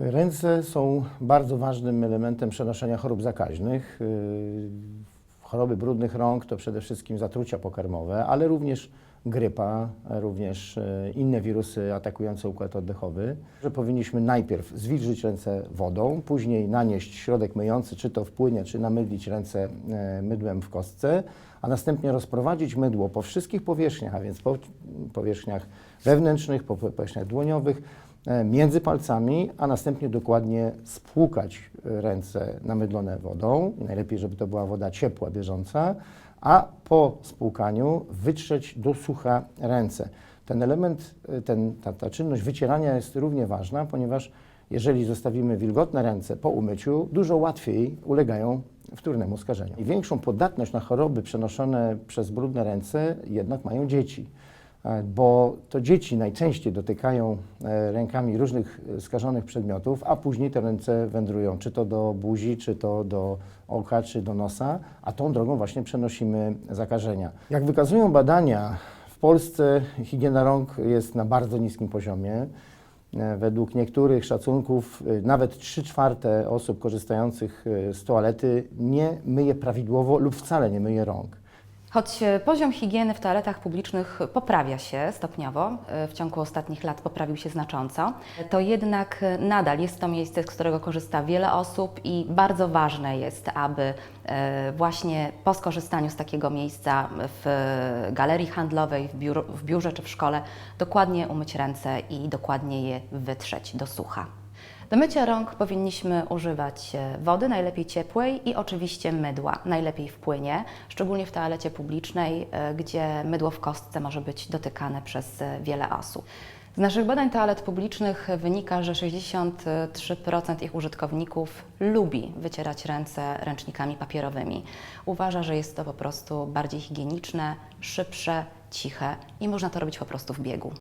Ręce są bardzo ważnym elementem przenoszenia chorób zakaźnych. Yy, Choroby brudnych rąk to przede wszystkim zatrucia pokarmowe, ale również grypa, również yy, inne wirusy atakujące układ oddechowy. Że powinniśmy najpierw zwilżyć ręce wodą, później nanieść środek myjący, czy to w płynie, czy namydlić ręce yy, mydłem w kostce, a następnie rozprowadzić mydło po wszystkich powierzchniach, a więc po powierzchniach wewnętrznych, po powierzchniach dłoniowych, e, między palcami, a następnie dokładnie spłukać e, ręce namydlone wodą. Najlepiej, żeby to była woda ciepła, bieżąca, a po spłukaniu wytrzeć do sucha ręce. Ten element, e, ten, ta, ta czynność wycierania jest równie ważna, ponieważ jeżeli zostawimy wilgotne ręce po umyciu, dużo łatwiej ulegają wtórnemu skażeniu. I większą podatność na choroby przenoszone przez brudne ręce jednak mają dzieci, e, bo to dzieci najczęściej dotykają e, rękami różnych e, skażonych przedmiotów, a później te ręce wędrują czy to do buzi, czy to do oka, czy do nosa, a tą drogą właśnie przenosimy zakażenia. Jak wykazują badania, w Polsce higiena rąk jest na bardzo niskim poziomie. E, Według niektórych szacunków e, nawet 3 czwarte osób korzystających e, z toalety nie myje prawidłowo lub wcale nie myje rąk. Choć e, poziom higieny w toaletach publicznych poprawia się stopniowo, e, w ciągu ostatnich lat poprawił się znacząco, to jednak e, nadal jest to miejsce, z którego korzysta wiele osób i bardzo ważne jest, aby właśnie po skorzystaniu z takiego miejsca w galerii handlowej, w, biur, w biurze czy w szkole dokładnie umyć ręce i dokładnie je wytrzeć do sucha. Do mycia rąk powinniśmy używać e, wody, najlepiej ciepłej i oczywiście mydła, najlepiej w płynie, szczególnie w toalecie publicznej, e, gdzie mydło w kostce może być dotykane przez e, wiele osób. Z naszych badań toalet publicznych wynika, że 63% ich użytkowników lubi wycierać ręce ręcznikami papierowymi. Uważa, że jest to po prostu bardziej higieniczne, szybsze, ciche i można to robić po prostu w biegu.